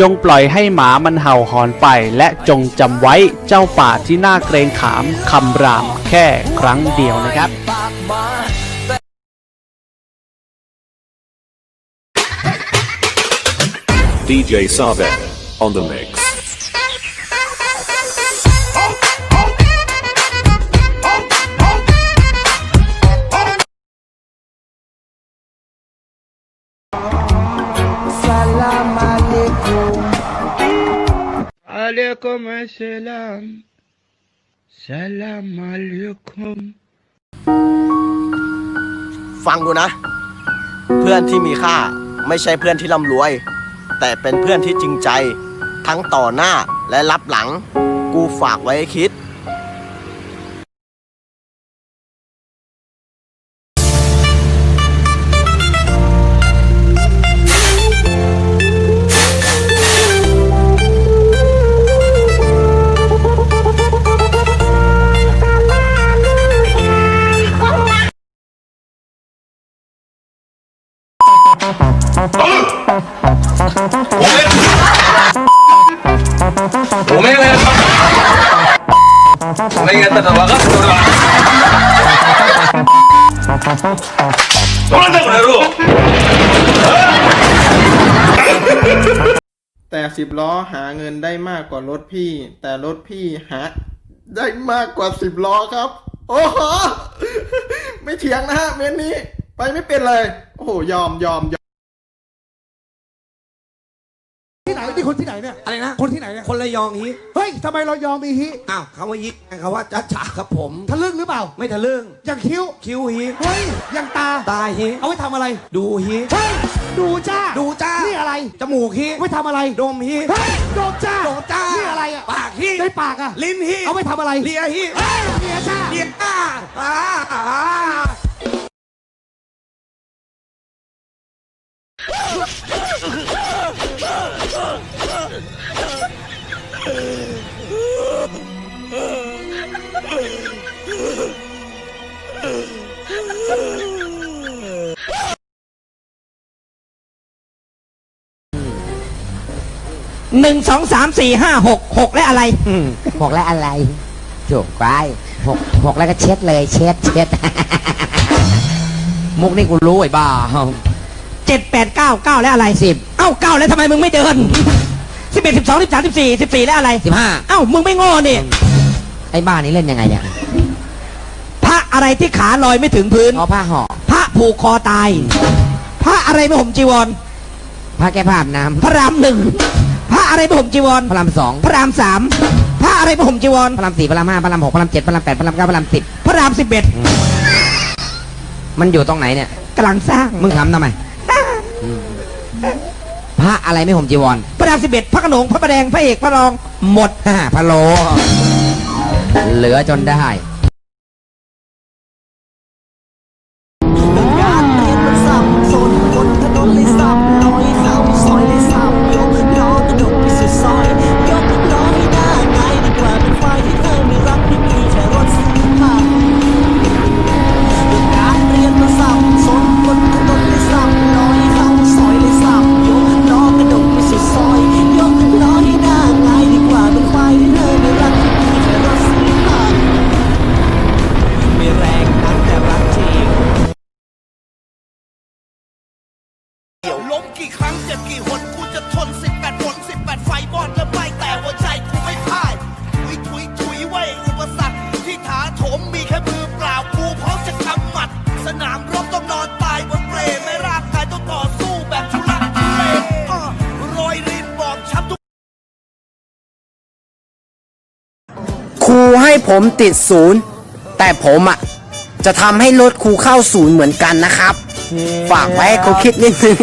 จงปล่อยให้หมามันเห่าหอนไป และจงจำไว้เจ้าป่าที่น่าเกรงขามคำรามแค่ครั้งเดียวนะครับ DJ Savek on the mix. عليكم السلام سلام عليكم ฟังดูนะ เพื่อนที่มีค่าไม่ใช่เพื่อนที่ร่ำรวย แต่เป็นเพื่อนที่จริงใจ ทั้งต่อหน้าและรับหลัง กูฝากไว้ให้คิด แต่สิบล้อหาเงินได้มากกว่ารถพี่ แต่รถพี่หาได้มากกว่าสิบล้อครับ โอ้โหไม่เถียงนะฮะเมนนี้ ไปไม่เป็นเลย โอ้โหยอมยอมยอม ที่ไหนนี่คนที่ไหนเนี่ยอะไรนะ คนที่ไหนเนี่ยคนระยองฮีเฮ้ยทำไมเรายอมมีฮิอ้าวคำว่ายิกคำว่าจ้าจ๋าครับผม ทะลึ่งหรือเปล่า ไม่ทะลึ่งอย่างคิ้วคิ้วฮีเฮ้ยอย่างตาตาฮีเอาไว้ทำอะไร ดูฮีเฮ้ยดูจ้าดูจ้านี่อะไรจมูกฮีไว้ทำอะไรดมฮีเฮ้ยโดมจ้าโดจ้านี่อะไรอะปากฮีในปากอะลิ้นฮีเอาไว้ทำอะไรเลียฮีเฮ้ยเมียจ้าเลียอ้าอ้าอ้า หนึ่งสองสามสี่ห้าหกหกและอะไร หกและอะไรถูกไปหกหกแล้วก็เช็ดเลย เช็ดเช็ด มุกนี่กูรู้ไอ้บ้า เจ็ดแปดเก้าเก้าและอะไรสิบเอ้าเก้าแล้วทำไมมึงไม่เดิน สิบเอ็ดสิบสองสิบสามสิบสี่สิบสี่และอะไรสิบห้าเอ้ามึงไม่โง่นี่ไอ้บ้านี่เล่นยังไงเนี่ยพระอะไรที่ขาลอยไม่ถึงพื้นอ๋อผ้าห่อพระผูกคอตาย พระอะไรไม่ห่มจีวรพระแก้ผ้าอาบน้ำพระรามหนึ่งพระอะไรไม่ห่มจีวรพระรามสองพระรามสามพระอะไรไม่ห่มจีวร พระรามสี่พระรามห้าพระรามหกพระรามเจ็ดพระรามแปดพระรามเก้าพระรามสิบพระรามสิบเอ็ดมันอยู่ตรงไหนเนี่ย กำลังสร้างมึงทำทำไม พระอะไรไม่ห่มจีวรพระรามสิบเอ็ดพระโขนงพระประแดงพระเอกพระรอง หมดฮ่าพระโล เหลือจนได้ เดี๋ยวล้มกี่ครั้งเจ็บกี่หนกูจะทนสิบแปดฝนสิบแปดไฟบอดและไม่แต่หัวใจกูไม่พ่ายทุยทุยทุยไว้อุปสรรคที่ถาโถมมีแค่มือเปล่ากูพร้อมจะกำหมัด สนามรบต้องนอนตายบนเปลไม่ร่างกายต้องต่อสู้แบบทุลักทุเลอ้อรอยรินบอบช้ำทุกครูให้ผมติดศูนย์แต่ผมอะ จะทำให้รถครูเข้าศูนย์เหมือนกันนะครับ ฝากไว้ให้เขาคิดนิดนึง